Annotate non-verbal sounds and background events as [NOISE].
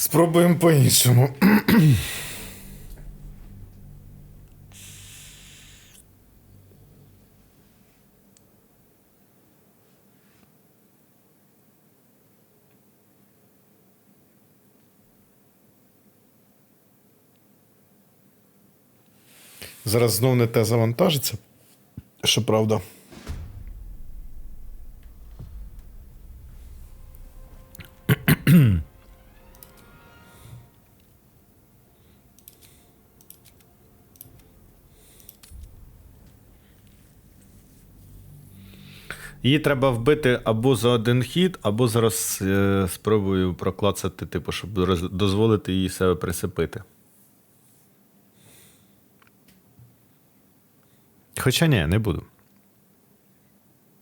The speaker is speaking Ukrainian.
Спробуємо по-іншому. Зараз знов не те завантажиться. Щоправда. [CLEARS THROAT] Її треба вбити або за один хід, або зараз е, спробую проклацати, типу, щоб роз- дозволити їй себе присипити. Хоча ні, не буду.